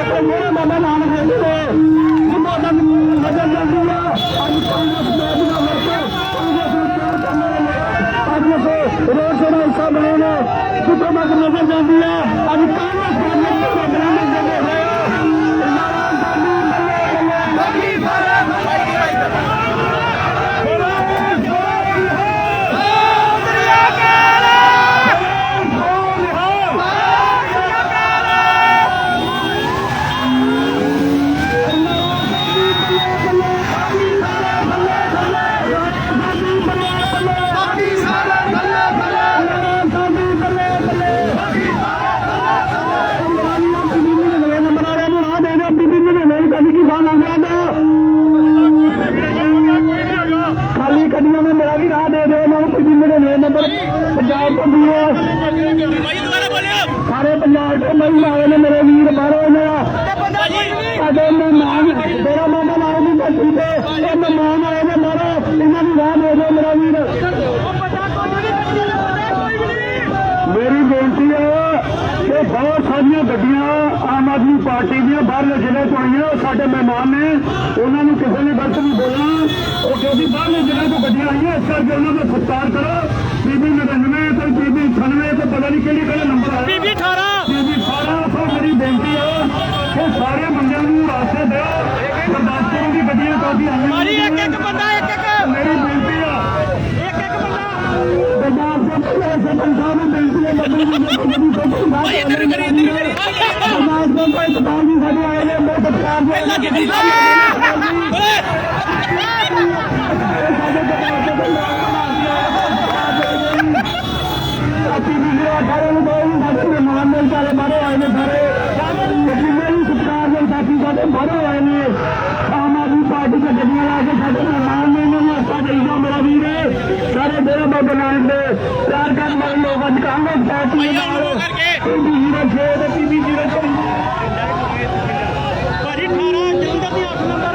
Voter ਮੇਰੇ ਬਾਬਾ ਨਾਨਕ ਦੇ ਨੇ ਮੇਰੇ ਪੰਜਾਬ ਤੋਂ ਵੀ ਹੈ ਸਾਰੇ ਪੰਜਾਬ ਤੋਂ ਨਹੀਂ ਆਏ ਨੇ ਮੇਰੇ ਵੀਰ, ਬਾਹਰੋਂ ਮੇਰਾ ਸਾਡੇ ਮਹਿਮਾਨ ਮੇਰਾ ਮਾਮਾ ਨਾਲ ਦੀ ਬੱਚੀ ਤੇ ਇਹ ਮਹਿਮਾਨ ਆਏ ਨੇ ਮਾਰੋ ਇਹਨਾਂ ਦੀ ਰਾਹ ਦੇ ਦਿਓ ਮੇਰਾ ਵੀਰ। ਮੇਰੀ ਬੇਨਤੀ ਹੈ ਕਿ ਬਹੁਤ ਸਾਰੀਆਂ ਗੱਡੀਆਂ ਆਮ ਆਦਮੀ ਪਾਰਟੀ ਦੀਆਂ ਬਾਹਰਲੇ ਜ਼ਿਲ੍ਹੇ ਤੋਂ ਆਈਆਂ। ਸਾਡੇ ਮਹਿਮਾਨ ਨੇ, ਉਹਨਾਂ ਨੂੰ ਕਿਸੇ ਨੇ ਗਲਤ ਨਹੀਂ ਬੋਲਣਾ। ਉਹ ਕਿਉਂਕਿ ਬਾਹਰਲੇ ਜ਼ਿਲ੍ਹੇ ਤੋਂ ਗੱਡੀਆਂ ਆਈਆਂ, ਇਸ ਕਰਕੇ ਉਹਨਾਂ ਦਾ ਸਤਿਕਾਰ ਕਰੋ ਬੀਬੀ 99 ਤੇ ਬੀਬੀ 98 ਤੇ ਪਤਾ ਨਹੀਂ ਕਿਹੜੀ ਕਿਹੜੇ ਨੰਬਰ ਆਏ ਬੀਬੀ 18 ਬੀਬੀ 18 ਤੋਂ ਮੇਰੀ ਬੇਨਤੀ ਹੈ ਕਿ ਸਾਰੇ ਬੰਦਿਆਂ ਨੂੰ ਰਾਸਤੇ ਦਿਓ। ਗੁਰਦਾਸਪੁਰ ਦੀ ਗੱਡੀਆਂ ਕਾਫੀ ਆਈਆਂ ਮਾਰੀ ਇੱਕ ਇੱਕ ਬੰਦਾ ਇੱਕ ਇੱਕ। ਮੇਰੀ ਬੇਨਤੀ ਹੈ ਇੱਕ ਇੱਕ ਬੰਦਾ। ਪੰਜਾਬ ਦੇ ਸਰਪੰਚ ਸਾਹਿਬ ਨੂੰ ਬੇਨਤੀ ਹੈ ਬੱਬੂ ਜੀ ਤੋਂ ਕੋਈ ਬਾਤ ਨਹੀਂ ਕਰੀ ਕਰੀ ਪੰਜਾਬ ਦੇ ਕੋਈ ਸਰਦਾਰ ਜੀ ਸਾਡੇ ਆਏ ਨੇ ਬਹੁਤ ਸਤਿਕਾਰ ਦੇ ਪਹਿਲਾਂ ਕਿੱਥੇ ਸਾਥੀ ਨੂੰ ਬਹੁਤ ਸਾਡੇ ਮਹਿਮਾਨ ਨੇ ਸਾਰੇ ਬਾਹਰੋਂ ਆਏ ਨੇ ਸਾਰੇ ਜਿੰਨੇ ਵੀ ਸਤਿਕਾਰ ਦੇ ਸਾਥੀ ਸਾਡੇ ਬਾਹਰੋਂ ਆਏ ਨੇ ਆਮ ਆਦਮੀ ਪਾਰਟੀ ਦੇ ਗੱਡੀਆਂ ਲਾ ਕੇ ਸਾਡੇ ਮਹਿਮਾਨ ਨੇ ਇਹਨਾਂ ਨੂੰ ਅਸਾਂ ਦੇਈਦਾ ਮੇਰਾ ਵੀਰ ਹੈ ਸਾਰੇ ਡੇਰਾ ਬਾਬਾ ਨਾਨਕ ਦੇ ਚਾਰ ਕਰਨ ਵਾਲੇ ਲੋਕ ਅੱਜ ਕਾਂਗਰਸ ਪਾਰਟੀ ਦੇ ਨਾਲ ਪੀਬੀ ਜੀਰੋ ਛੇ ਤੇ ਪੀਬੀ ਜੀਰੋ ਛੇ ਭਾਜੀ 18 ਜਲੰਧਰ ਦੀ 8 number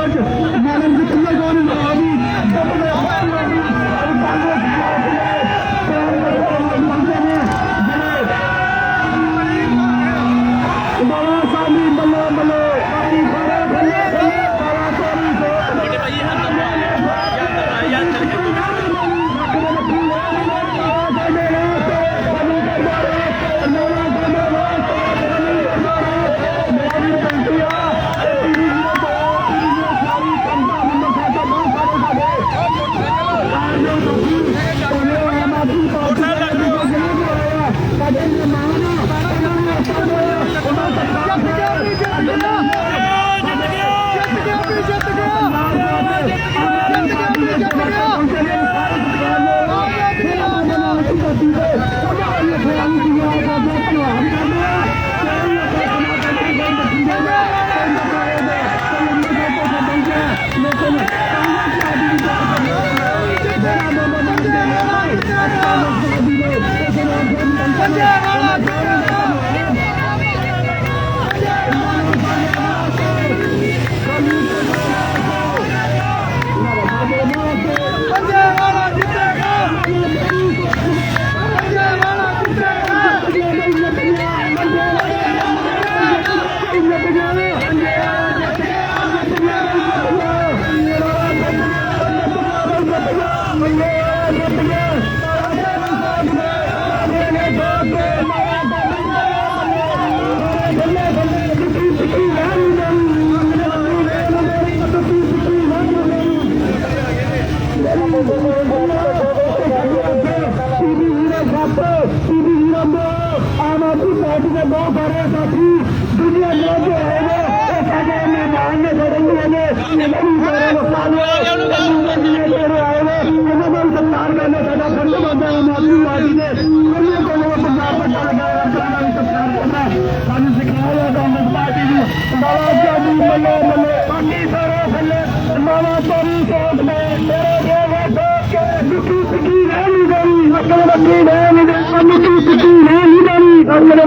安静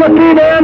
Let's see, man.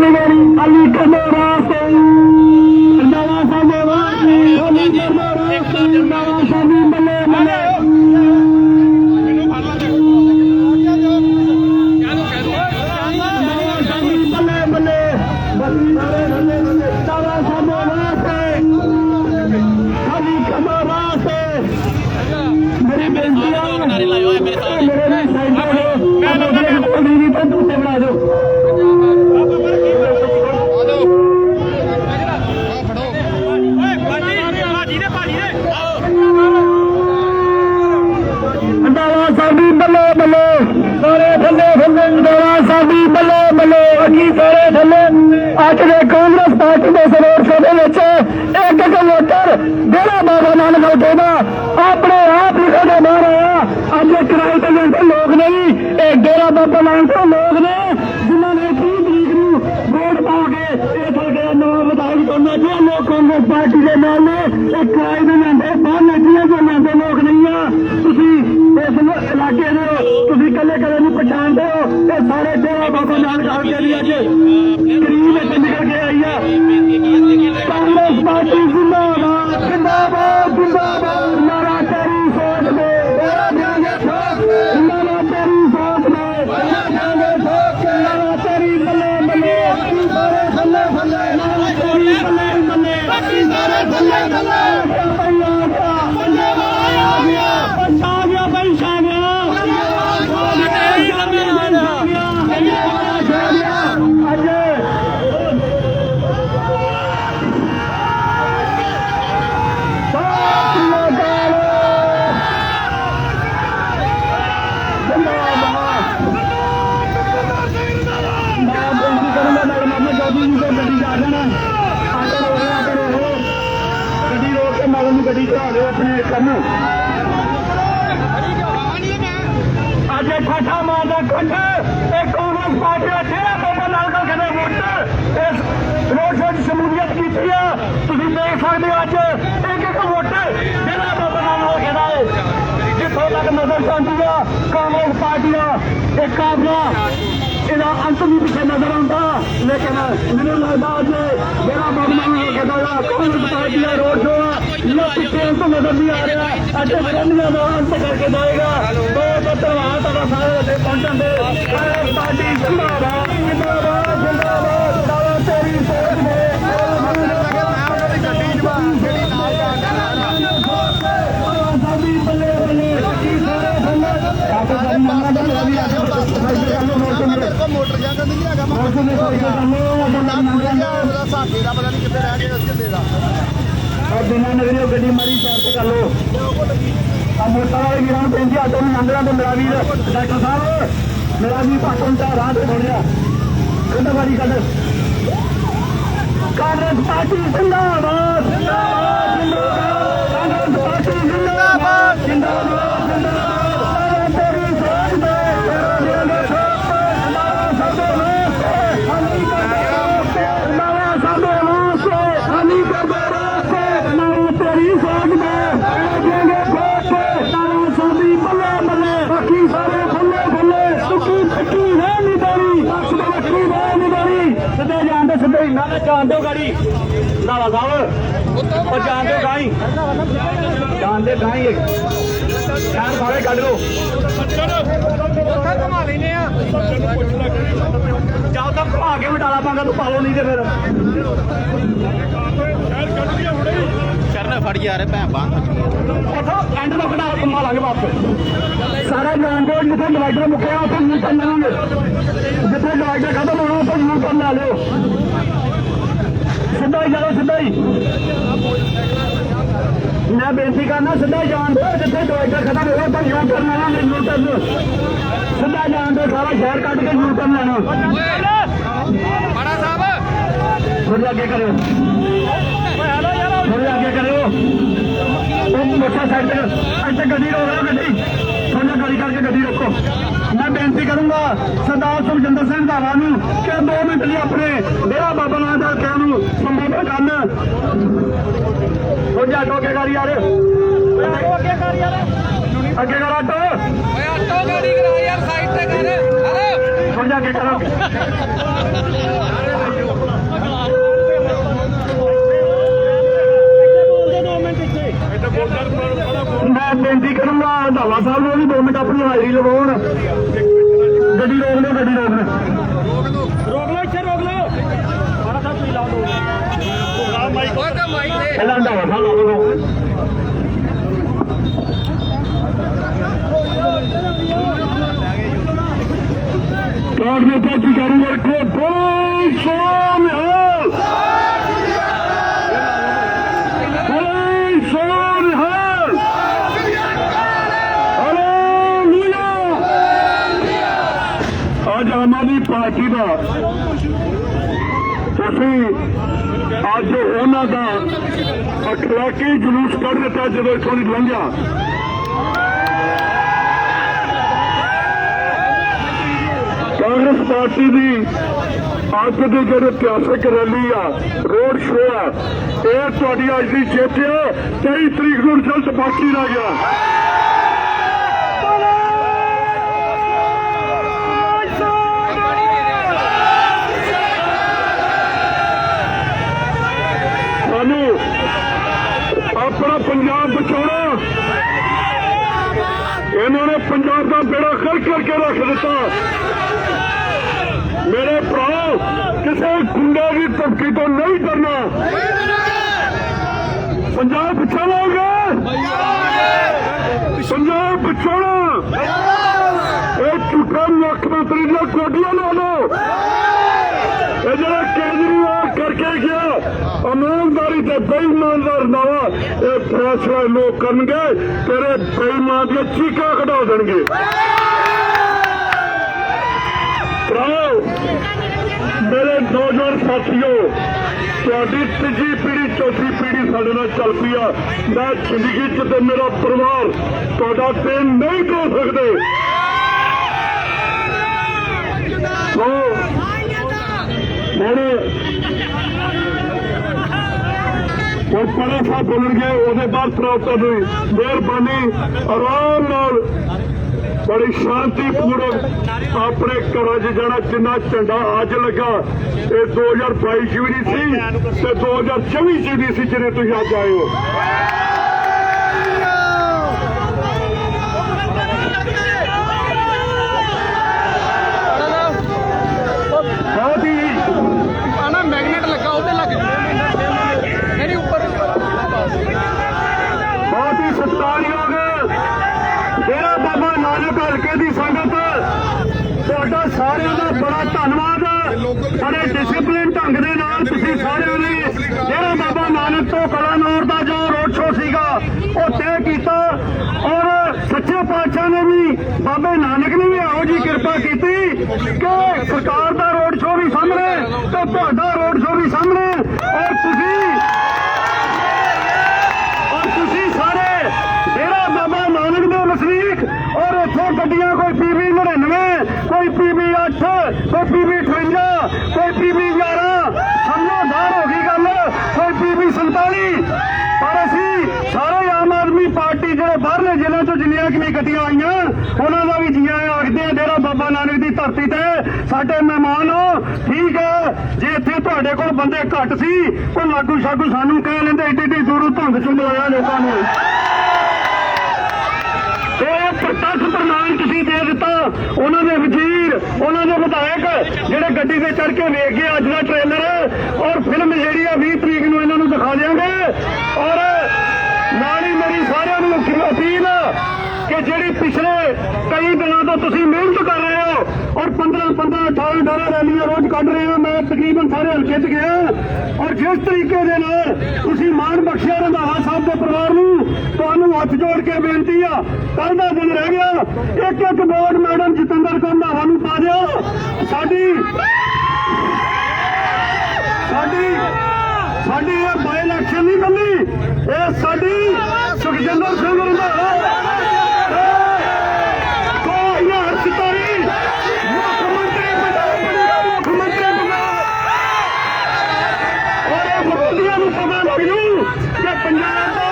Dera Baba Nanak ਉਠੇਗਾ ਆਪਣੇ ਆਪ ਹੀ ਸਾਡੇ ਮਾਰ ਆਇਆ। ਅੱਜ ਇਹ ਕਿਰਾਏ ਤੇ ਲੈਂਦੇ ਲੋਕ ਨਹੀਂ ਇਹ ਡੇਰਾ ਬਾਬਾ ਨਾਨਕ ਦੇ ਲੋਕ ਨੇ। ਜਿਨ੍ਹਾਂ ਨੇ 30 ਤਰੀਕ ਨੂੰ ਵੋਟ ਪਾ ਕੇ ਇਹ ਤੁਹਾਡੇ ਨਾਮ ਵਿਧਾਇਕ ਚੁਣਨਾ ਜੇ ਲੋਕ ਕਾਂਗਰਸ ਪਾਰਟੀ ਦੇ ਨਾਲ ਨੇ। ਇਹ ਕਿਰਾਏ ਦੇ ਲੈਂਦੇ ਬਾਹਰ ਨੱਠੀਆਂ ਜੋ ਲੈਂਦੇ ਲੋਕ ਨਹੀਂ ਆ। ਤੁਸੀਂ ਇਸ ਇਲਾਕੇ ਦੇ ਤੁਸੀਂ ਕੱਲੇ ਕੱਲੇ ਨੂੰ ਪਛਾਣਦੇ ਹੋ। ਇਹ ਸਾਰੇ ਡੇਰਾ ਬਾਬਾ ਨਾਨਕ ਹਲਕੇ ਦੀ ਅੱਜ ਗਰੀਬ ਵਿੱਚ ਨਿਕਲ ਕੇ ਆਈ ਆ। ਕਾਂਗਰਸ ਪਾਰਟੀ ਜ਼ਿੰਦਾਬਾਦ ਜਿੰਦਾਬਾਦ ਜਿੰਦਾਬਾਦ, ਨਾਰਾ ਤੇਰੀ ਸੋਚ ਦੇ। ਤੇਰਾ ਜਾਂਗੇ ਠੋਕ ਦੇ। ਨਾਰਾ ਤੇਰੀ ਸੋਚ ਦੇ। ਤੇਰਾ ਜਾਂਗੇ ਠੋਕ ਦੇ। ਨਾਰਾ ਤੇਰੀ ਬੱਲੇ ਬੱਲੇ। ਬਾਕੀ ਸਾਰੇ ਥੱਲੇ ਥੱਲੇ ਨਾਰਾ ਤੇਰੀ ਬੱਲੇ ਬੱਲੇ। ਬਾਕੀ ਸਾਰੇ ਥੱਲੇ ਥੱਲੇ ਅੰਤ ਵੀ ਪਿੱਛੇ ਨਜ਼ਰ ਆਉਂਦਾ। ਲੇਕਿਨ ਮੈਨੂੰ ਲੱਗਦਾ ਅੱਜ ਬਾਬਾ ਲਾਲ ਨਾਲ ਕਹਿੰਦਾ ਕਾਂਗਰਸ ਪਾਰਟੀ ਦਾ ਰੋਡ ਆ। ਇਹ ਪਿੱਛੇ ਅੰਤ ਨਜ਼ਰ ਨਹੀਂ ਆ ਰਿਹਾ ਅੱਜ ਵਿਰੋਧੀਆਂ ਦਾ ਅੰਤ ਕਰਕੇ ਜਾਏਗਾ। ਬਹੁਤ ਧੰਨਵਾਦ ਤੁਹਾਡਾ ਸਾਰੇ ਇੱਥੇ ਪਹੁੰਚਣ ਦੇ। ਪਾਰਟੀ ਜਿੰਦਾਬਾਦ ਜਿੰਦਾਬਾਦ ਜਿੰਦਾਬਾਦ। ਜਿੰਦਾਬਾਦ ਤੇਰੀ ਸੋਚ ਦੇ। ਬੱਲੇ ਬੱਲੇ ਸਾਰੇ ਬੱਲੇ। ਕਾਕਾ ਸਾਡੀ ਮੰਗਣਾ ਦਾ ਮੇਰਾ ਵੀ ਆ ਮੋਟਰ ਜਾਂਦਾ ਨਹੀਂ ਹੈਗਾ ਮੈਂ ਕੋਈ ਗੱਲ ਨਹੀਂ ਉਹਦਾ ਸਾਕੇ ਦਾ ਪਤਾ ਨਹੀਂ ਕਿੱਥੇ ਰਹਿ ਗਿਆ ਉਸ ਦੇ। ਦਾ ਆ ਬਿਨਾਂ ਨਗਰੀਓ ਗੱਡੀ ਮਾਰੀ ਚਾਰ ਤੇ ਕਰ ਲੋ ਆ ਮੋਟਰ ਵਾਲੇ ਵੀਰਾਂ ਨੂੰ ਬੇਨਤੀ ਆਟੋ ਨੂੰ ਲੰਘਣਾ ਤੇ ਮੇਰਾ ਵੀਰ ਡਾਕਟਰ ਸਾਹਿਬ ਮੇਰਾ ਵੀ ਪਾਟੋਂ ਦਾ ਰਾਹ ਤੇ ਬੋਲਿਆ ਕਹਿੰਦਾ ਵਾਰੀ ਕੱਢ। ਕਾਂਗਰਸ ਪਾਰਟੀ ਜਿੰਦਾਬਾਦ ਜਿੰਦਾਬਾਦ ਕਾਂਗਰਸ ਪਾਰਟੀ ਜਿੰਦਾਬਾਦ ਜਿੰਦਾਬਾਦ ਜਿੰਦਾਬਾਦ ਤੇਰੀ ਸੋਚ ਦੇ ਤੇਰਾ ਦੇਂਗੇ ਸੋਚ ਨਵਾਂ ਸਾਡੇ ਵਾਸਤੇ ਹਾਨੀ ਕਰਦੇ ਨਵਾਂ ਸਾਡੇ ਵਾਸਤੇ ਹਾਨੀ ਕਰਦੇ ਰਾਸਤੇ ਨਵੀਂ ਤੇਰੀ ਸੋਚ ਦੇ ਤੇਰਾ ਦੇਂਗੇ ਸੋਚ ਨਵਾਂ ਸਾਡੀ ਬੱਲੇ ਬੱਲੇ ਬਾਕੀ ਸਾਰੇ ਫੁੱਲੇ ਫੁੱਲੇ ਸੁੱਕੀ ਫੱਟੀ ਰਹਿ ਨਹੀਂ ਦੇਣੀ ਅਕਸਰ ਵੱਖਰੀ ਰਹਿ ਨਹੀਂ ਦੇਣੀ ਸਿੱਧੇ ਜਾਂਦੇ ਸਿੱਧੇ ਹੀ ਨਾ ਨਾ ਜਾਣ ਦਿਓ ਗਾੜੀ। ਲਾਵਾ ਸਾਹਿਬ ਉਹ ਜਾਣ ਦਿਓ ਗਾਈ। ਜਾਣ ਦੇ ਗਾਈ। ਯਾਰ ਸਾਰੇ ਕੱਢ ਲੋ ਉੱਥੇ ਘੁਮਾ ਲੈਨੇ ਆ ਜਾਓ ਤਾਂ ਘੁਮਾ ਕੇ ਮਟਾਲਾ ਪਾਂਗਾ ਤੂੰ ਪਾਲੋ ਨਹੀਂ ਤੇ ਫਿਰ। ਚਰਨ ਫੜ ਯਾਰ ਭੈਣ ਬਾਂਹ ਉਥੋਂ ਐਂਡ ਤੋਂ ਕਢਾ ਘੁਮਾ ਲਾਂਗੇ ਵਾਪਸ। ਸਾਰਾ ਜਾਣਦੇ ਜਿੱਥੇ ਡਿਵਾਈਡਰ ਮੁੱਕਿਆ ਉੱਥੇ ਯੂ ਟਰਨ ਲਾਂਗੇ। ਜਿੱਥੇ ਡਿਵਾਈਡਰ ਖਤਮ ਹੋਣਾ ਉੱਥੇ ਯੂ ਟਰਨ ਲਾ ਲਿਓ। ਸਿੱਧਾ ਹੀ ਜਾਓ, ਸਿੱਧਾ ਹੀ। ਮੈਂ ਬੇਨਤੀ ਕਰਨਾ, ਸਿੱਧਾ ਜਾਣ ਦਿਓ, ਜਿੱਥੇ ਡਿਵਾਈਡਰ ਖਤਮ ਹੋਇਆ ਉੱਥੇ ਯੂ ਟਰਨ ਲਾਂਗੇ ਯੂ ਟਰਨ ਸਿੱਧਾ ਜਾਣ ਦਿਓ, ਸਾਰਾ ਸ਼ਹਿਰ ਕੱਢ ਕੇ ਯੂ ਟਰਨ ਲੈਣਾ। ਬੜਾ ਸਾਹਿਬ ਥੋੜੀ ਅੱਗੇ ਕਰਿਓ ਥੋੜੀ ਅੱਗੇ ਕਰਿਓ। ਉਹ ਮੋਟਰ ਇੱਥੇ ਗੱਡੀ ਰੋਕ ਲਓ ਗੱਡੀ। ਥੋੜੀ ਗਾੜੀ ਕਰਕੇ ਗੱਡੀ ਰੋਕੋ। ਮੈਂ ਬੇਨਤੀ ਕਰੂੰਗਾ ਸਰਦਾਰ ਸੁਖਜਿੰਦਰ ਸਿੰਘ ਧਾਵਾ ਨੂੰ ਕਿ 2 ਮਿੰਟ ਲਈ ਆਪਣੇ ਡੇਰਾ ਬਾਬਾ ਨਾਨਕ ਦਾ ਕਹਿਣ ਨੂੰ ਸੰਬੋਧਨ ਕਰਨ। ਥੋੜੀ ਆਟੋ ਅੱਗੇ ਕਰ ਯਾਰ ਅੱਗੇ ਕਰ ਯਾਰ ਅੱਗੇ ਕਰ ਆਟੋ। ਓਏ ਆਟੋ ਗਾੜੀ ਕਰਾ ਯਾਰ ਸਾਈਡ ਤੇ ਕਰ। ਹਲੋ। ਥੋੜੀ ਅੱਗੇ ਕਰੋ। ਮੈਂ ਬੇਨਤੀ ਕਰੂੰਗਾ ਧਾਵਾ ਸਾਹਿਬ ਨੂੰ ਵੀ 2 ਮਿੰਟ ਆਪਣੀ ਹਾਜ਼ਰੀ ਲਵਾਉਣ। ਗੱਡੀ ਰੋਕ ਲਓ ਗੱਡੀ ਰੋਕ ਲਓ। ਰੋਕ ਲਓ ਇੱਥੇ ਰੋਕ ਲਓ। ਬੜਾ ਸਾਹਿਬ ਤੁਸੀਂ ਲਾਓ ਦੋ ਓਏ ਤਾਂ ਮਾਈਕ ਤੇ। ਪਹਿਲਾਂ ਧਾਵਾ ਸਾਹਿਬ ਲਾ ਲਓ ਕਾਰਡ ਦੇ ਪਾਜੀ ਕਰੂੰਗਾ ਕੋ ਬੋਲ ਸੋਮ ਹੈ ਬੋਲ ਸੋਮ ਹੈ ਹਾਲੇਲੂਇਆ ਅੱਜ ਆਮ ਆਦਮੀ ਪਾਰਟੀ ਦਾ। ਤੁਸੀਂ ਅੱਜ ਉਹਨਾਂ ਦਾ ਅਖਲਾਕੀ ਜਲੂਸ ਕੱਢ ਦਿੱਤਾ ਜਦੋਂ ਇੱਥੋਂ ਦੀ ਲੰਘਿਆ। ਕਾਂਗਰਸ ਪਾਰਟੀ ਦੀ ਅੱਜ ਦੇ ਜਿਹੜੀ ਇਤਿਹਾਸਕ ਰੈਲੀ ਆ, ਰੋਡ ਸ਼ੋਅ ਆ, ਇਹ ਤੁਹਾਡੀ ਅੱਜ ਦੀ ਜਿੱਤ ਆ। 23 ਤਰੀਕ ਨੂੰ ਰਿਜ਼ਲਟ ਬਾਕੀ ਰਹਿ ਗਿਆ ਸਾਨੂੰ ਆਪਣਾ ਪੰਜਾਬ ਬਚਾਉਣਾ ਇਹਨਾਂ ਨੇ ਪੰਜਾਬ ਦਾ ਬੇੜਾ ਖੜ ਕਰਕੇ ਰੱਖ ਦਿੱਤਾ। ਮੇਰੇ ਭਰਾ, ਕਿਸੇ ਗੁੰਡਾ ਦੀ ਧਮਕੀ ਤੋਂ ਨਹੀਂ ਡਰਨਾ। ਪੰਜਾਬ ਬਚਾਵਾਂਗੇ ਪੰਜਾਬ ਬਚਾਉਣਾ ਇਹ ਝੂਠਾ ਮੁੱਖ ਮੰਤਰੀ ਦੀਆਂ ਕੋਡੀਆਂ ਲਾ ਲਓ। ਇਹ ਜਿਹੜਾ ਕੇਜਰੀਵਾਲ ਕਰਕੇ ਗਿਆ, ਇਮਾਨਦਾਰੀ ਤੇ ਬੇਈਮਾਨਦਾਰ ਨਾਵਾ। ਫੈਸਲਾ ਲੋਕ ਕਰਨਗੇ ਤੇਰੇ ਬੇਈਮਾਨ ਦੀਆਂ ਚੀਕਾਂ ਕਢਾ ਦੇਣਗੇ। ਭਰਾਓ ਮੇਰੇ ਨੌਜਵਾਨ ਸਾਥੀਓ ਤੁਹਾਡੀ ਤੀਜੀ ਪੀੜ੍ਹੀ ਚੌਥੀ ਪੀੜ੍ਹੀ ਸਾਡੇ ਨਾਲ ਚੱਲ ਪਈ ਆ। ਮੈਂ ਜ਼ਿੰਦਗੀ 'ਚ ਤੇ ਮੇਰਾ ਪਰਿਵਾਰ ਤੁਹਾਡਾ ਦਿਨ ਨਹੀਂ ਧੋ ਸਕਦੇ। ਸੋ ਹੁਣ ਉਹ ਪਰੇ ਸਾਹਿਬ ਬੋਲਣਗੇ ਉਹਦੇ ਬਾਅਦ ਪ੍ਰੋਪਰ ਦੀ ਮਿਹਰਬਾਨੀ, ਆਰਾਮ ਨਾਲ ਬੜੀ ਸ਼ਾਂਤੀਪੂਰਵਕ ਆਪਣੇ ਘਰਾਂ 'ਚ ਜਾਣਾ, ਜਿੰਨਾ ਝੰਡਾ ਅੱਜ ਲੱਗਾ, ਇਹ 2022 ਚ ਵੀ ਨਹੀਂ ਸੀ ਤੇ 2024 ਚ ਵੀ ਸੀ ਜਿਹੜੇ ਤੁਸੀਂ ਅੱਜ ਆਏ ਹੋ ਬਹੁਤ ਹੀ ਆਣਾ ਮੈਗਨੇਟ ਲੱਗਾ ਉਹਦੇ ਲੱਗ ਨਹੀਂ ਨਹੀਂ ਉੱਪਰ ਬਹੁਤ ਹੀ ਸਤਿਕਾਰਯੋਗ ਡੇਰਾ ਬਾਬਾ ਨਾਨਕ ਹਲਕੇ ਦੀ ਸੰਗਤ ਤੁਹਾਡਾ ਸਾਰਿਆਂ ਦਾ ਬੜਾ ਧੰਨਵਾਦ ਸਾਡੇ ਡਿਸਪਲਿਨ ਢੰਗ ਦੇ ਨਾਲ ਤੁਸੀਂ ਸਾਰਿਆਂ ਨੇ ਡੇਰਾ ਬਾਬਾ ਨਾਨਕ ਤੋਂ ਕਲਾਨੌਰ ਦਾ ਜੋ ਰੋਡ ਸ਼ੋਅ ਸੀਗਾ, ਉਹ ਤੈਅ ਕੀਤਾ ਔਰ ਸੱਚੇ ਪਾਤਸ਼ਾਹ ਨੇ ਵੀ ਬਾਬੇ ਨਾਨਕ ਨੇ ਵੀ ਇਹੋ ਜੀ ਕਿਰਪਾ ਕੀਤੀ ਕਿ ਸਰਕਾਰ ਦਾ ਰੋਡ ਸ਼ੋਅ ਵੀ ਸਾਹਮਣੇ ਤੇ ਤੁਹਾਡਾ ਰੋਡ ਸ਼ੋਅ ਵੀ ਸਾਹਮਣੇ ਔਰ ਤੁਸੀਂ ਔਰ ਤੁਸੀਂ ਸਾਰੇ ਡੇਰਾ ਬਾਬਾ ਨਾਨਕ ਦੇ ਵਸਨੀਕ ਔਰ ਇੱਥੇ ਗੱਡੀਆਂ ਕੋਈ ਪੀਵੀ 99 ਕੋਈ ਪੀਵੀ 8 ਕੋਈ ਪੀਵੀ 58 ਕੋਈ ਪੀਵੀ 11 ਸਾਨੂੰ ਧਾਰ ਹੋ ਗਈ ਗੱਲ ਕੋਈ ਪੀਵੀ 47 ਪਰ ਅਸੀਂ ਸਾਰੇ ਆਮ ਆਦਮੀ ਪਾਰਟੀ ਜਿਹੜੇ ਬਾਹਰਲੇ ਜ਼ਿਲ੍ਹਿਆਂ ਤੋਂ ਗੱਡੀਆਂ ਆਈਆਂ? ਉਹਨਾਂ ਦਾ ਵੀ ਜੀਆਂ ਆਖਦੇ ਆ ਡੇਰਾ ਬਾਬਾ ਨਾਨਕ ਦੀ ਧਰਤੀ ਤੇ ਸਾਡੇ ਮਹਿਮਾਨ ਹੋ, ਠੀਕ ਹੈ ਜੇ ਇੱਥੇ ਤੁਹਾਡੇ ਕੋਲ ਬੰਦੇ ਘੱਟ ਸੀ ਉਹ ਲਾਗੂ ਸ਼ਾਗੂ ਸਾਨੂੰ ਕਹਿ ਲੈਂਦੇ, ਏਡੀ ਏਡੀ ਦੂਰੋਂ ਧੁੰਦ ਚ ਮਿਲਾਇਆ ਲੋਕਾਂ ਨੂੰ। ਤੇ ਇਹ ਪ੍ਰਤੱਖ ਪ੍ਰਮਾਣ ਤੁਸੀਂ ਦੇ ਦਿੱਤਾ। ਉਹਨਾਂ ਦੇ ਵਜ਼ੀਰ, ਉਹਨਾਂ ਦੇ ਵਿਧਾਇਕ, ਜਿਹੜੇ ਗੱਡੀ ਤੇ ਚੜ ਕੇ ਵੇਖ ਗਏ ਅੱਜ ਦਾ ਟ੍ਰੇਲਰ ਔਰ ਫਿਲਮ ਜਿਹੜੀ ਆ 20 ਤਰੀਕ ਨੂੰ ਇਹਨਾਂ ਨੂੰ ਦਿਖਾ ਦਿਆਂਗੇ। ਔਰ ਨਾਲ ਹੀ ਮੇਰੀ ਸਾਰਿਆਂ ਨੂੰ ਅਪੀਲ ਆ ਕਿ ਜਿਹੜੀ ਪਿਛਲੇ ਕਈ ਦਿਨਾਂ ਤੋਂ ਤੁਸੀਂ ਮਿਹਨਤ ਕਰ ਰਹੇ ਹੋ ਔਰ 15 15 18 18 ਰੈਲੀਆਂ ਰੋਜ਼ ਕੱਢ ਰਹੇ ਹੋ, ਮੈਂ ਤਕਰੀਬਨ ਸਾਰੇ ਹਲਕੇ 'ਚ ਗਿਆ ਔਰ ਜਿਸ ਤਰੀਕੇ ਦੇ ਨਾਲ ਤੁਸੀਂ ਮਾਣ ਬਖਸ਼ਿਆ ਰੰਧਾਵਾ ਸਾਹਿਬ ਦੇ ਪਰਿਵਾਰ ਨੂੰ, ਤੁਹਾਨੂੰ ਹੱਥ ਜੋੜ ਕੇ ਬੇਨਤੀ ਆ ਕੱਲ ਦਾ ਦਿਨ ਰਹਿ ਗਿਆ, ਇੱਕ ਇੱਕ ਵੋਟ ਮੈਡਮ ਜਤਿੰਦਰ ਕੌਰ ਰੰਧਾਵਾ ਨੂੰ ਪਾ ਦਿਓ। ਸਾਡੀ ਸਾਡੀ ਸਾਡੀ ਇਹ ਬਾਈ ਇਲੈਕਸ਼ਨ ਨਹੀਂ ਬੰਦੀ, ਇਹ ਸਾਡੀ ਸੁਖਜਿੰਦਰ ਸਿੰਘ ਰੰਧਾਵਾ ਦੋ ਹਜ਼ਾਰ ਸਤਾਈ ਮੁੱਖ ਮੰਤਰੀ ਪੰਜਾਬ ਦਾ ਮੁੱਖ ਮੰਤਰੀ ਪੰਜਾਬ ਔਰ ਇਹ ਵਿਰੋਧੀਆਂ ਨੂੰ ਪਤਾ ਲੱਗ ਜੂ ਕਿ ਪੰਜਾਬ ਦਾ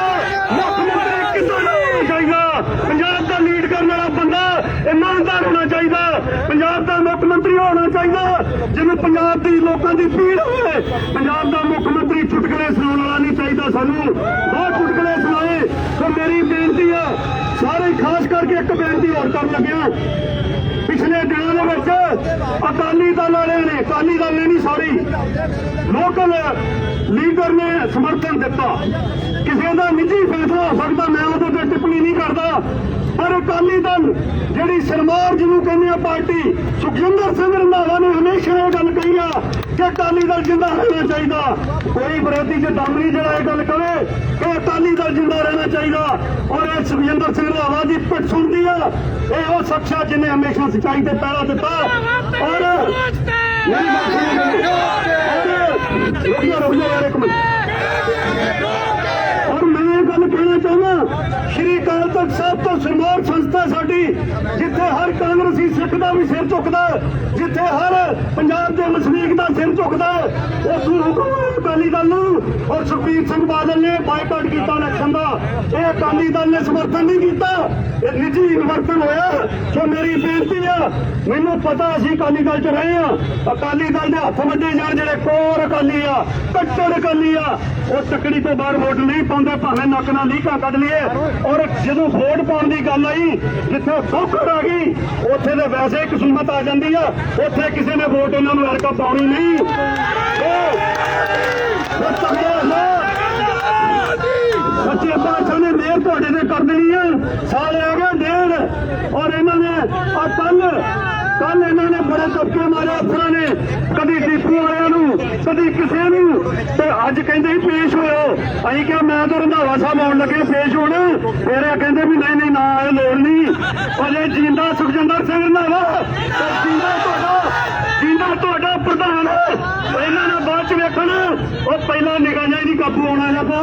ਮੁੱਖ ਮੰਤਰੀ ਕਿੱਦਾਂ ਦਾ ਹੋਣਾ ਚਾਹੀਦਾ ਪੰਜਾਬ ਦਾ ਲੀਡ ਕਰਨ ਵਾਲਾ ਬੰਦਾ ਇਮਾਨਦਾਰ ਹੋਣਾ ਚਾਹੀਦਾ ਪੰਜਾਬ ਦਾ ਮੁੱਖ ਮੰਤਰੀ ਹੋਣਾ ਚਾਹੀਦਾ। ਜਿਹਨੂੰ ਪੰਜਾਬ ਦੀ ਲੋਕਾਂ ਦੀ ਪੀੜ ਹੋਵੇ, ਪੰਜਾਬ ਦਾ ਮੁੱਖ ਮੰਤਰੀ ਚੁਟਕਲੇ ਸੁਣਾਉਣ ਵਾਲਾ ਨਹੀਂ ਚਾਹੀਦਾ ਸਾਨੂੰ। ਬਹੁਤ ਚੁਟਕਲੇ ਸੁਣਾਏ। ਸੋ ਮੇਰੀ ਬੇਨਤੀ ਆ, ਸਾਰੇ ਖਾਸ ਕਰਕੇ ਇੱਕ ਬੇਨਤੀ ਹੋਰ ਕਰਨ ਲੱਗਿਆ ਪਿਛਲੇ ਦਿਨਾਂ ਦੇ ਵਿੱਚ ਅਕਾਲੀ ਦਲ ਵਾਲਿਆਂ ਨੇ, ਅਕਾਲੀ ਦਲ ਨੇ ਨਹੀਂ ਸਾਰੀ ਲੋਕਲ ਲੀਡਰ ਨੇ ਸਮਰਥਨ ਦਿੱਤਾ। ਕਿਸੇ ਦਾ ਨਿੱਜੀ ਫੈਸਲਾ ਹੋ ਸਕਦਾ, ਮੈਂ ਉਹਦੇ ਤੇ ਟਿੱਪਣੀ ਨਹੀਂ ਕਰਦਾ। ਪਰ ਅਕਾਲੀ ਦਲ, ਜਿਹੜੀ ਸਰਮਾਰ ਜਿਹਨੂੰ ਕਹਿੰਦੇ ਆ ਪਾਰਟੀ, ਸੁਖਜਿੰਦਰ ਸਿੰਘ ਰੰਧਾਵਾ ਨੇ ਹਮੇਸ਼ਾ ਇਹ ਗੱਲ ਕਹੀ ਆ ਕਿ ਅਕਾਲੀ ਦਲ ਜਿੰਦਾ ਰਹਿਣਾ ਚਾਹੀਦਾ। ਕੋਈ ਵਿਰੋਧੀ ਚ ਦਮ ਨਹੀਂ ਜਿਹੜਾ ਇਹ ਗੱਲ ਕਵੇ ਕਿ ਅਕਾਲੀ ਦਲ ਜਿੰਦਾ ਰਹਿਣਾ ਚਾਹੀਦਾ। ਔਰ ਇਹ ਸੁਖਜਿੰਦਰ ਸਿੰਘ ਰੰਧਾਵਾ ਦੀ ਪਿੱਠ ਸੁਣਦੀ ਆ। ਇਹ ਉਹ ਸ਼ਖਸ ਆ ਜਿਹਨੇ ਹਮੇਸ਼ਾ ਸੱਚਾਈ ਤੇ ਪਹਿਰਾ ਦਿੱਤਾ। ਔਰ ਮੇਰੀ ਬਾਤ ਸੁਣੋ ਔਰ ਰੁਕ ਯਾਰ ਇੱਕ ਮਿੰਟ। ਔਰ ਮੈਂ ਇਹ ਗੱਲ ਕਹਿਣਾ ਚਾਹੁੰਦਾ ਸ਼੍ਰੀ ਅਕਾਲ ਤਖਤ ਸਾਹਿਬ ਤੋਂ ਸਰਮਾਰ ਸੰਸਥਾ ਸਾਡੀ, ਜਿੱਥੇ ਹਰ ਕਾਂਗਰਸੀ ਸਿੱਖ ਦਾ ਵੀ ਸਿਰ ਝੁਕਦਾ ਜਿੱਥੇ ਹਰ ਪੰਜਾਬ ਦੇ ਵਸਨੀਕ ਦਾ ਸਿਰ ਝੁਕਦਾ ਉਸ ਹੁਕਮ ਅਕਾਲੀ ਦਲ ਨੂੰ। ਔਰ ਸੁਖਬੀਰ ਸਿੰਘ ਬਾਦਲ ਨੇ ਬਾਈਕਾਟ ਕੀਤਾ ਇਲੈਕਸ਼ਨ ਦਾ। ਇਹ ਅਕਾਲੀ ਦਲ ਨੇ ਸਮਰਥਨ ਨਹੀਂ ਕੀਤਾ। ਇਹ ਨਿੱਜੀ ਸਮਰਥਨ ਹੋਇਆ। ਸੋ ਮੇਰੀ ਬੇਨਤੀ ਆ, ਮੈਨੂੰ ਪਤਾ ਅਸੀਂ ਅਕਾਲੀ ਦਲ ਚ ਰਹੇ ਆ ਅਕਾਲੀ ਦਲ ਦੇ ਹੱਥ ਵੱਡੇ ਜਾਣ ਜਿਹੜੇ ਕੋਰ ਅਕਾਲੀ ਆ, ਕੱਟੜ ਅਕਾਲੀ ਆ, ਉਹ ਤਕੜੀ ਤੋਂ ਬਾਹਰ ਵੋਟ ਨਹੀਂ ਪਾਉਂਦੇ, ਭਾਵੇਂ ਨੱਕ ਨਾਲ ਲੀਕਾਂ ਕੱਢ ਲਈਏ। ਔਰ ਜਦੋਂ ਵੋਟ ਪਾਉਣ ਦੀ ਗੱਲ ਆਈ, ਜਿੱਥੇ ਸੌਖੜ ਆ ਗਈ, ਉੱਥੇ ਤੇ ਵੈਸੇ ਹੀ ਕਿਸਮਤ ਆ ਜਾਂਦੀ ਆ, ਉੱਥੇ ਕਿਸੇ ਨੇ ਵੋਟ ਇਹਨਾਂ ਨੂੰ ਐਰਕਾ ਪਾਉਣੀ ਨਹੀਂ। ਉਹ ਉਹ ਤਕੜਾ ਨਾ ਸੱਚੇ ਪਾਤਸ਼ਾਹ ਨੇ ਮਿਹਰ ਤੁਹਾਡੇ ਤੇ ਕਰ ਦੇਣੀ ਆ। ਸਾਲ ਆ ਗਏ, ਡੇਢ। ਔਰ ਇਹਨਾਂ ਨੇ ਆ ਕੱਲ ਕੱਲ ਇਹਨਾਂ ਨੇ ਬੜੇ ਧੱਕੇ ਮਾਰੇ ਅਫਸਰਾਂ ਨੇ, ਕਦੀ ਡੀਪੂ ਵਾਲਿਆਂ ਨੂੰ, ਕਦੀ ਕਿਸੇ ਨੂੰ। ਤੇ ਅੱਜ ਕਹਿੰਦੇ ਹੀ ਪੇਸ਼ ਹੋਇਓ। ਅਸੀਂ ਕਿਹਾ, ਮੈਂ ਤਾਂ ਰੰਧਾਵਾ ਸਾਹਿਬ ਆਉਣ ਲੱਗੇ ਪੇਸ਼ ਹੋਣ। ਫਿਰ ਇਹ ਕਹਿੰਦੇ ਵੀ ਨਹੀਂ ਨਹੀਂ, ਨਾ, ਇਹ ਲੋੜ ਨਹੀਂ। ਅਜੇ ਜਿੰਦਾ ਸੁਖਜਿੰਦਰ ਸਿੰਘ ਰੰਧਾਵਾ ਤੇ ਜਿੰਦਾ ਤੁਹਾਡਾ ਜਿੰਦਾ ਤੁਹਾਡਾ ਪ੍ਰਧਾਨ ਇਹਨਾਂ ਨੇ ਬਾਅਦ ਚ ਵੇਖਣਾ, ਉਹ ਬਾਪੂ ਆਉਣਾ ਜਾਂ ਤਾਂ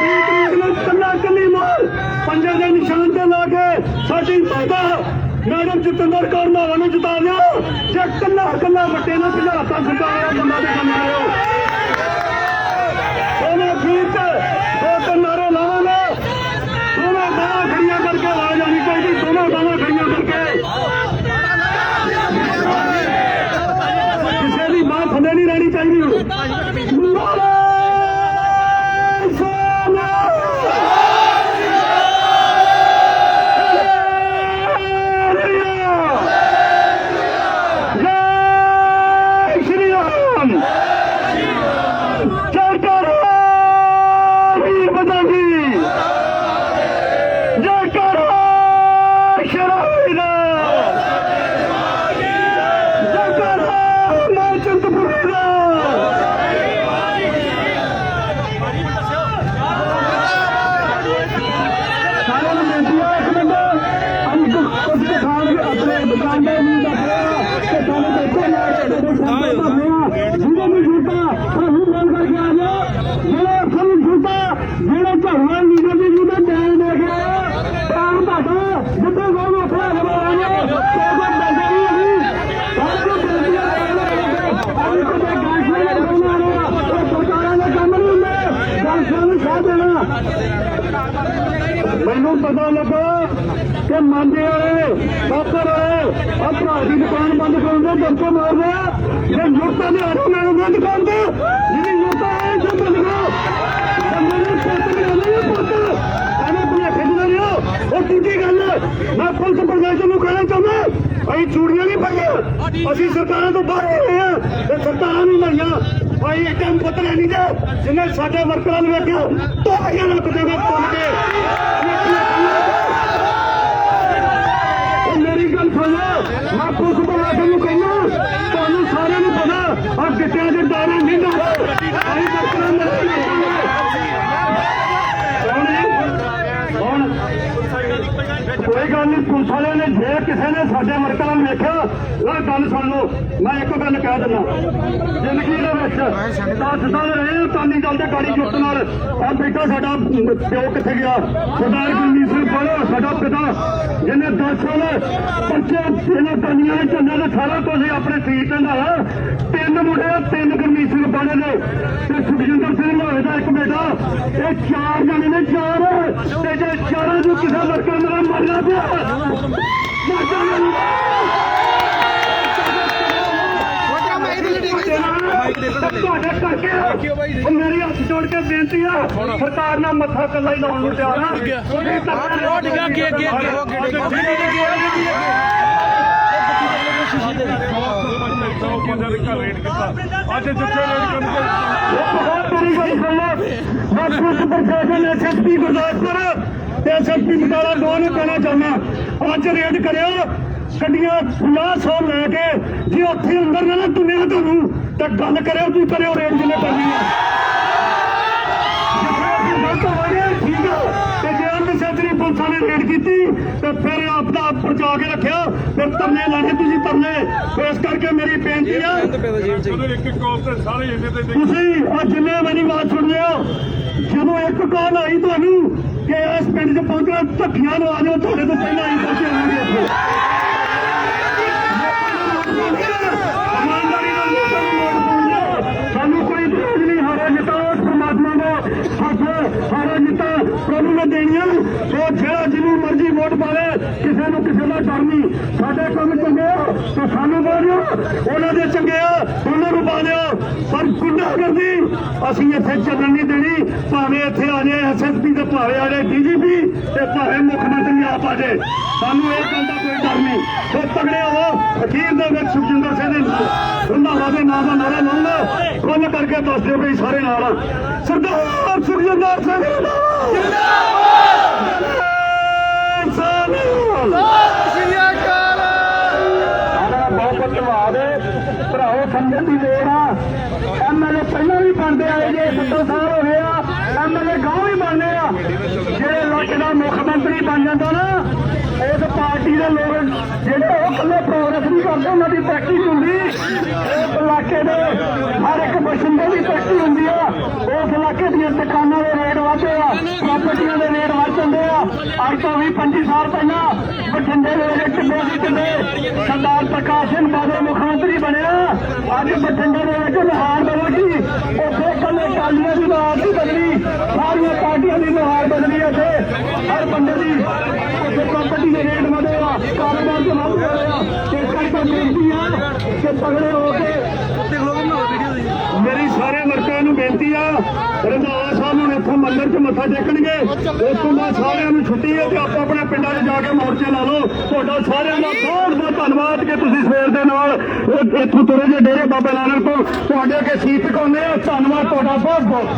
ਵੀਹ ਤਰੀਕ ਨੂੰ ਕੱਲਾ ਪੰਜਾਂ ਦੇ ਨਿਸ਼ਾਨ ਤੇ ਲਾ ਕੇ ਸਾਡੀ ਮਾਤਾ ਮੈਡਮ ਜਤਿੰਦਰ ਕੌਰ ਨਾਲ ਨੂੰ ਜਿਤਾ ਦਿਓ ਜੇ ਕੱਲਾ ਕੱਲਾ ਵੱਟੇ ਨੂੰ ਭਜਾਤਾ ਸਰਕਾਰ ਦਾ ਬੰਦਾ ਦੇ ਕੰਮ ਆਇਓ ਉਹਨੇ ਵੀਰ ਤੇ ਦੋ ਤਿੰਨ ਨਾਰੇ ਲਾਵਾਂਗੇ। ਦੋਵੇਂ ਬਾਹਾਂ ਖੜੀਆਂ ਕਰਕੇ ਆਵਾਜ਼ ਜਾਣੀ ਚਾਹੀਦੀ, ਦੋਵੇਂ ਬਾਹਾਂ ਖੜੀਆਂ ਕਰਕੇ। ਕਿਸੇ ਦੀ ਬਾਹ ਥੱਲੇ ਨਹੀਂ ਰਹਿਣੀ ਚਾਹੀਦੀ ਹੁਣ ਨਾਰੇ ਸੋਨਾ ਜੈ ਸ਼੍ਰੀ ਰਾਮ ਜੈ ਕਰੋ ਵੀਰ ਬਦਾਂਗੀ ਜੈ ਕਰੋ ਸ਼ਰਾਬੀ ਦਾ ਜੈ ਕਰੋ ਮੈਂ ਚੰਦਪੁਰੀ ਦਾ ਸਾਰਿਆਂ ਨੂੰ ਬੇਨਤੀ ਹੈ ਇੱਕ ਮਿੰਟ ਅਸੀਂ ਕੁਝ ਕੁਝ ਕਿਸਾਨ ਵੀ ਆਪਣੇ ਦੁਕਾਨਦਾਰ ਨੂੰ ਦੱਸਿਆ ਕਿ ਸਾਨੂੰ ਦੇਖੋ ਨਾ ਸਾਡੇ ਸਾਹਮਣੇ ਭਾਵੇਂ ਜਿਹਦੇ ਵੀ ਜੁੱਤਾ ਸਾਨੂੰ ਫੋਨ ਕਰਕੇ ਆ ਜਾਓ ਜਿਹੜੇ ਸਾਨੂੰ ਜੁੱਤਾ ਜਿਹੜੇ ਝੜਵਾ ਲੀਡਰ ਦੀ ਜੁੱਤਾ ਟਾਈਮ ਦੇ ਗਿਆ ਟਾਈਮ ਤੁਹਾਡਾ ਜਿੱਥੇ ਗੋਲ ਉੱਥੇ ਹਵਾਵਾਂਗੇ ਕੋਈ ਬੰਦੇ ਨਹੀਂ ਅਸੀਂ ਸਾਰੇ ਨੂੰ ਬੇਨਤੀ ਹੈ ਅਸੀਂ ਕੋਈ ਗਾਂਸ਼ੀਆਂ ਦੇ ਕੰਮ ਆ ਰਿਹਾ ਉਹ ਸਰਕਾਰਾਂ ਦੇ ਕੰਮ ਨਹੀਂ ਹੁੰਦੇ ਗਾਂਸ਼ੀਆਂ ਨੂੰ ਸਾਥ ਦੇਣਾ ਮੈਨੂੰ ਪਤਾ ਲੱਗਾ ਕਿ ਮਾਂਜੇ ਵਾਲੇ ਬਾਕਰ ਵਾਲੇ ਆ ਭਰਾ ਦੀ ਦੁਕਾਨ ਬੰਦ ਕਰਨ ਦੇ ਦਰਕੇ ਮਾਰ ਰਿਹਾ ਜੇ ਯੂਰਤਾਂ ਦੇ ਆਰੋ ਮੈਨੂੰ ਨਾ ਦੁਕਾਨ ਤੇ ਜਿਹੜੀ ਯੂਰਤਾਂ ਹੈ ਜੋ ਬੰਦ ਕਰੋ ਬੰਦੇ ਨੂੰ ਪੁੱਤ ਨਹੀਂ ਆਉਂਦੇ ਪੁੱਤ ਐਵੇਂ ਭੁਲੇਖੇ ਚ ਨਾ ਲਿਓ ਉਹ ਦੂਜੀ ਗੱਲ ਮੈਂ ਪੁਲਿਸ ਪ੍ਰਸ਼ਾਸਨ ਨੂੰ ਕਹਿਣਾ ਚਾਹੁੰਦਾ ਅਸੀਂ ਚੂੜੀਆਂ ਨਹੀਂ ਪਾਈਆਂ ਅਸੀਂ ਸਰਕਾਰਾਂ ਤੋਂ ਬਾਹਰ ਹੋ ਰਹੇ ਹਾਂ ਤੇ ਸਰਕਾਰਾਂ ਨੂੰ ਲਾਈਆਂ ਭਾਈ ਇੱਕ ਟਾਈਮ ਪੁੱਤ ਦੇ ਜਿਹਨੇ ਸਾਡੇ ਵਰਕਰਾਂ ਨੂੰ ਵੇਖਿਆ ਤੋੜੀਆਂ ਲੱਗ ਦੇਵੇ ਤੁੰਨ ਕੇ ਮੇਰੀ ਗੱਲ ਸੁਣੋ। ਮੈਂ ਪੁਲਿਸ ਪ੍ਰਸ਼ਾਸਨ ਨੂੰ ਕਹਿੰਦਾ, ਤੁਹਾਨੂੰ ਸਾਰਿਆਂ ਨੂੰ ਪਤਾ ਆ ਗਿੱਟਿਆਂ ਦੇ ਦਾਣੇ ਨਹੀਂ ਨਾ ਅਸੀਂ ਵਰਕਰਾਂ ਨੂੰ ਕੋਈ ਗੱਲ ਨਹੀਂ, ਪੁਲਿਸ ਵਾਲਿਆਂ ਨੇ ਜੇ ਕਿਸੇ ਨੇ ਸਾਡੇ ਵਰਕਰਾਂ ਨੂੰ ਵੇਖਿਆ ਉਹ ਗੱਲ ਸੁਣ ਲਓ। ਮੈਂ ਇੱਕ ਗੱਲ ਕਹਿ ਦਿੰਦਾ। ਜ਼ਿੰਦਗੀ ਦੇ ਵਿੱਚ 10 ਸਾਲ ਰਹੇ ਤਾਲੀ ਦਲ ਦੇ ਗਾੜੀ ਜੁੱਟ ਨਾਲ। ਆ ਬੇਟਾ ਸਾਡਾ ਪਿਓ ਕਿੱਥੇ ਗਿਆ? ਸਰਦਾਰ ਗੁਰਮੀਤ ਸਿੰਘ ਪੜੋ ਸਾਡਾ ਪਿਤਾ, ਜਿਹਨੇ 10 ਸਾਲ ਬੱਚੇ ਇਹਨਾਂ ਤਾਲੀਆਂ ਦੇ ਝੰਡੇ ਦੇ ਸਾਰਾ ਕੁਝ ਆਪਣੇ ਸੀਟ ਤੇ ਨਾਲ ਤਿੰਨ ਮੁੰਡੇ ਤਿੰਨ ਗੁਰਮੀਤ ਸਿੰਘ ਪੜੇ ਨੇ। ਤੇ ਸੁਖਜਿੰਦਰ ਸਿੰਘ ਹੋਏ ਦਾ ਇੱਕ ਬੇਟਾ, ਇਹ ਚਾਰ ਜਣੇ ਨੇ, ਚਾਰ। ਤੇ ਜੇ ਚਾਰਾਂ ਨੂੰ ਕਿਸੇ ਵਰਕਰ ਨਾਲ ਮਰਨਾ ਪਿਆ ਮਰ ਜਾਣਾ ਤੁਹਾਡੇ ਕਰਕੇ ਮੇਰੀ ਹੱਥ ਜੋੜ ਕੇ ਬੇਨਤੀ ਆ ਸਰਕਾਰ ਨਾਲ ਮੱਥਾ ਕੱਲਾ ਹੀ ਲਾਉਣ ਨੂੰ ਤਿਆਰ ਆ ਉਹ ਡਿੱਗਾ ਅੱਗੇ ਅੱਗੇ ਅੱਗੇ ਅੱਜ ਜਿੱਥੇ ਰੇਡ ਕਰਨ ਬਹੁਤ ਬੜੀ ਗੱਲ ਸੁਣ ਮੈਂ ਪੁਲਿਸ ਪ੍ਰਸ਼ਾਸਨ ਐਸਐਸਪੀ ਗੁਰਦਾਸਪੁਰ ਤੇ ਐਸਐਸਪੀ ਬਟਾਲਾ ਦੋਵਾਂ ਨੂੰ ਕਹਿਣਾ ਚਾਹੁੰਦਾ ਅੱਜ ਰੇਡ ਕਰਿਓ ਗੱਡੀਆਂ 50 ਲੈ ਕੇ ਜੇ ਉੱਥੇ ਅੰਦਰ ਨਾ ਨਾ ਦੁਨੀਆ ਤੁਹਾਨੂੰ ਤਾਂ ਗੱਲ ਕਰਿਓ ਤੁਸੀਂ ਕਰਿਓ ਰੇਡ ਜਿੰਨੇ ਕਰਨੀ ਆ ਜਿੱਥੇ ਅਸੀਂ ਗਲਤ ਹੋਏ ਠੀਕ ਆ। ਤੇ ਜੇ ਅੰਮ੍ਰਿਤਸਰ ਦੀ ਪੁਲਿਸਾਂ ਨੇ ਰੇਡ ਕੀਤੀ ਤੇ ਫਿਰ ਆਪ ਦਾ ਆਪ ਪਹੁੰਚਾ ਕੇ ਰੱਖਿਆ। ਫਿਰ ਤਰਨੇ ਲਾਣੇ ਤੁਸੀਂ ਤਰਨੇ ਇਸ ਕਰਕੇ ਮੇਰੀ ਬੇਨਤੀ ਆ। ਉਧਰ ਇੱਕ ਕਾਲ ਤੇ ਸਾਰੇ ਇਹਦੇ ਤੇ ਤੁਸੀਂ ਆ ਜਿੰਨੇ ਮੇਰੀ ਬਾਤ ਸੁਣ ਲਿਓ ਜਦੋਂ ਇੱਕ ਕਾਲ ਆਈ ਤੁਹਾਨੂੰ ਕਿ ਇਸ ਪਿੰਡ 'ਚ ਪਹੁੰਚਣਾ ਧੱਕੀਆਂ ਨੂੰ ਆ ਜਾਓ ਤੁਹਾਡੇ ਤੋਂ ਪਹਿਲਾਂ ਹੀ ਪਹੁੰਚੇ ਹੋਣਗੇ ਇੱਥੇ ਇਮਾਨਦਾਰੀ ਨਾਲ ਲੋਕਾਂ ਨੂੰ ਵੋਟ ਪਾਉਂਦੇ ਸਾਨੂੰ ਕੋਈ ਵਿਰੋਧ ਨਹੀਂ ਹਾਰਾ ਜਿੱਤਾ ਉਸ ਪਰਮਾਤਮਾ ਦਾ ਹੱਥ ਹਾਰਾ ਜਿੱਤਾ ਪ੍ਰਭੂ ਨੇ ਦੇਣੀਆਂ ਉਹ ਜਿਹੜਾ ਜਿਹਨੂੰ ਮਰਜ਼ੀ ਵੋਟ ਪਾਵੇ, ਕਿਸੇ ਨੂੰ ਕਿਸੇ ਦਾ ਡਰ ਨਹੀਂ। ਸਾਡੇ ਕੰਮ ਚੰਗੇ ਆ, ਤਾਂ ਸਾਨੂੰ ਪਾ ਦਿਓ। ਉਹਨਾਂ ਦੇ ਚੰਗੇ ਆ, ਉਹਨਾਂ ਨੂੰ ਪਾ ਦਿਓ। ਪਰ ਗੁੰਡਾਗਰਦੀ ਅਸੀਂ ਇੱਥੇ ਚੱਲਣ ਨਹੀਂ ਦੇਣੀ। ਭਾਵੇਂ ਇੱਥੇ ਆ ਜਾਏ ਐਸਐਸਪੀ ਤੇ ਭਾਵੇਂ ਆ ਜਾਏ ਡੀਜੀਪੀ ਤੇ ਭਾਵੇਂ ਮੁੱਖ ਮੰਤਰੀ ਆਪ ਆ ਜਾਏ। ਸਾਨੂੰ ਇਹ ਗੱਲ ਦਾ ਕੋਈ ਡਰ ਨਹੀਂ। ਸੋ ਤਗੜੇ ਹੋ ਅਖੀਰ ਦੇ ਵਿੱਚ ਸੁਖਜਿੰਦਰ ਸਿੰਘ ਦੇ ਰੰਧਾਵਾ ਦੇ ਨਾਂ ਦਾ ਨਾਰਾ ਲਾਉਂਗਾ ਖੁੱਲ ਕਰਕੇ ਦੱਸ ਦਿਓ ਵੀ ਸਾਰੇ ਨਾਲ ਸਰਦਾਰ ਸੁਖਜਿੰਦਰ ਸਿੰਘ ਸਾਡਾ ਬਹੁਤ ਬਹੁਤ ਧੰਨਵਾਦ ਭਰਾਓ ਸਮਝਣ ਦੀ ਲੋੜ ਆ ਐਮਐਲਏ ਪਹਿਲਾਂ ਵੀ ਬਣਦੇ ਆਏ ਜੇ 70 ਸਾਲ ਹੋ ਗਏ ਆ ਐਮਐਲਏ ਗਾਉਂ ਵੀ ਬਣਨੇ ਆ ਜਿਹੜੇ ਲੋਕ ਦਾ ਮੁੱਖ ਮੰਤਰੀ ਬਣ ਜਾਂਦਾ ਨਾ ਇਸ ਪਾਰਟੀ ਦੇ ਲੋਕ ਜਿਹੜੇ ਉਹ ਇਕੱਲੇ ਪ੍ਰੋਗਰੈਸ ਨਹੀਂ ਕਰਦੇ ਉਹਨਾਂ ਦੀ ਤਰੱਕੀ ਹੁੰਦੀ ਉਸ ਇਲਾਕੇ ਦੇ ਹਰ ਇੱਕ ਬਸ਼ਿੰਦੇ ਦੀ ਤਰੱਕੀ ਹੁੰਦੀ ਆ ਉਸ ਇਲਾਕੇ ਦੀਆਂ ਦੁਕਾਨਾਂ ਦੇ ਰੇਟ ਵਧੇ ਆ ਪ੍ਰਾਪਰਟੀਆਂ ਦੇ ਰੇਟ ਅੱਜ ਤੋਂ 20 25 ਸਾਲ ਪਹਿਲਾਂ ਬਠਿੰਡੇ ਦੇ ਵਿੱਚ ਕਿੰਨੇ ਸੀ ਕਿੰਨੇ ਸਰਦਾਰ ਪ੍ਰਕਾਸ਼ ਸਿੰਘ ਬਾਦਲ ਮੁੱਖ ਮੰਤਰੀ ਬਣਿਆ। ਅੱਜ ਬਠਿੰਡੇ ਦੇ ਵਿੱਚ ਨਹਾਰ ਬਦਲ ਉੱਥੇ ਇਕੱਲੇ ਕਾਲੀਆਂ ਦੀ ਨਹਾਰ ਨਹੀਂ ਬਦਲੀ ਸਾਰੀਆਂ ਪਾਰਟੀਆਂ ਦੀ ਨਹਾਰ ਬਦਲੀ ਇੱਥੇ। ਹਰ ਬੰਦੇ ਦੀ ਉੱਥੇ ਪ੍ਰਾਪਰਟੀ ਦੇ ਰੇਟ ਵਧੇ ਆ, ਕਾਰੋਬਾਰ ਦੇ ਵੱਧ ਆ। ਇਸ ਕਰਕੇ ਬੇਨਤੀ ਆ ਕਿ ਤਗੜੇ ਹੋ ਕੇ ਮੇਰੀ ਸਾਰੇ ਵਰਕਰਾਂ ਨੂੰ ਬੇਨਤੀ ਆ, ਰੰਧਾਵਾ ਸਾਹਿਬ ਨੂੰ ਇੱਥੋਂ ਮੰਦਿਰ 'ਚ ਮੱਥਾ ਟੇਕਣਗੇ। ਉਸ ਤੋਂ ਬਾਅਦ ਸਾਰਿਆਂ ਨੂੰ ਛੁੱਟੀ ਹੈ ਤੇ ਆਪੋ ਆਪਣੇ ਪਿੰਡਾਂ 'ਚ ਜਾ ਕੇ ਮੋਰਚੇ ਲਾ ਲਓ। ਤੁਹਾਡਾ ਸਾਰਿਆਂ ਦਾ ਬਹੁਤ ਬਹੁਤ ਧੰਨਵਾਦ ਕਿ ਤੁਸੀਂ ਸਵੇਰ ਦੇ ਨਾਲ ਇੱਥੋਂ ਤੁਰੇ ਜੇ ਡੇਰੇ ਬਾਬਾ ਨਾਨਕ ਤੋਂ। ਤੁਹਾਡੇ ਅੱਗੇ ਸੀਤ ਚੁਕਾਉਂਦੇ ਆ। ਧੰਨਵਾਦ ਤੁਹਾਡਾ ਬਹੁਤ ਬਹੁਤ।